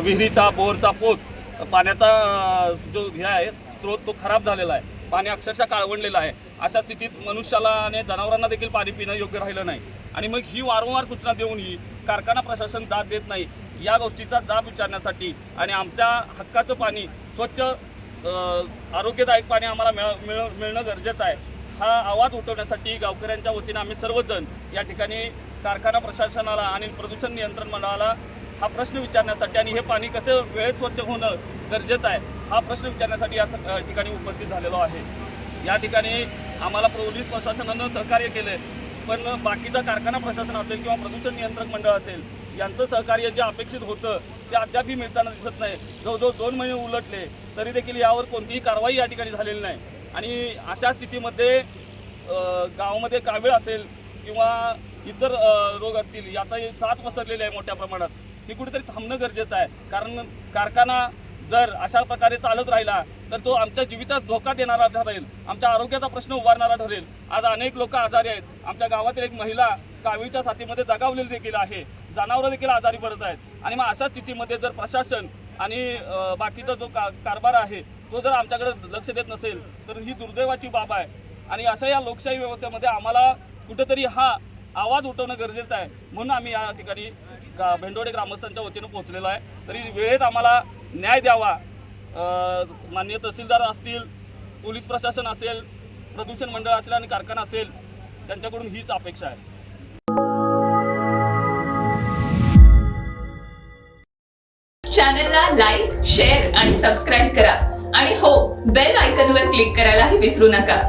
विहिरीचा बोरचा पोत पाण्याचा जो हे आहे स्रोत तो खराब झालेला आहे. पाणी अक्षरशः काळवंडलेलं आहे. अशा स्थितीत मनुष्याला आणि जनावरांना देखील पाणी पिणं योग्य राहिलं नाही. आणि मग ही वारंवार सूचना देऊनही कारखाना प्रशासन दाद देत नाही या गोष्टीचा जाब विचारण्यासाठी आणि आमच्या हक्काचं पाणी स्वच्छ आरोग्यदायक पाणी आम्हाला मिळ मिळ मिळणं गरजेचं आहे. हा आवाज उठवण्यासाठी गावकऱ्यांच्या वतीनं आम्ही सर्वजण या ठिकाणी कारखाना प्रशासनाला आणि प्रदूषण नियंत्रण मंडळाला हा प्रश्न विचारण्यासाठी आणि हे पाणी कसं वेळेत स्वच्छ होणं गरजेचं आहे हा प्रश्न विचारण्यासाठी या ठिकाणी उपस्थित झालेलो आहे. या ठिकाणी आम्हाला पोलीस प्रशासनानं सहकार्य केलं पण बाकीचा कारखाना प्रशासन असेल किंवा प्रदूषण नियंत्रक मंडळ असेल यांचं सहकार्य जे अपेक्षित होतं ते अद्यापही मिळताना दिसत नाही. जवळजवळ दोन महिने उलटले तरी देखील यावर कोणतीही कारवाई या ठिकाणी झालेली नाही. आणि अशा स्थितीमध्ये गावामध्ये कावीळ असेल किंवा इतर रोग असतील याचा साथ पसरलेली आहे मोठ्या प्रमाणात. हे कुठेतरी थांबणं गरजेचं आहे. कारण कारखाना जर अशा प्रकारे चालत राहिला तर तो आमच्या जीवितास धोका देणारा ठरेल. आमच्या आरोग्याचा प्रश्न उभारणारा ठरेल. आज अनेक लोक आजारी आहेत. आमच्या गावातील एक महिला कावीच्या साथीमध्ये दगावलेली देखील आहे. जनावरं देखील आजारी पडत आहेत. आणि मग अशा स्थितीमध्ये जर प्रशासन आणि बाकीचा जो का कारभार आहे तो जर आमच्याकडे लक्ष देत नसेल तर ही दुर्दैवाची बाब आहे. आणि अशा या लोकशाही व्यवस्थेमध्ये आम्हाला कुठंतरी हा आवाज उठवणं गरजेचं आहे. म्हणून आम्ही या ठिकाणी गा भेंडोडे ग्रामस्थांच्या वतीनं पोहोचलेलो आहे. तरी वेळेत आम्हाला न्याय द्यावा. मान्य तहसीलदार असतील पोलीस प्रशासन असेल प्रदूषण मंडळ असेल आणि कारखाना असेल त्यांच्याकडून हीच अपेक्षा आहे. चॅनलला लाईक शेअर आणि सबस्क्राईब करा. आणि हो बेल आयकनवर क्लिक करायलाही विसरू नका.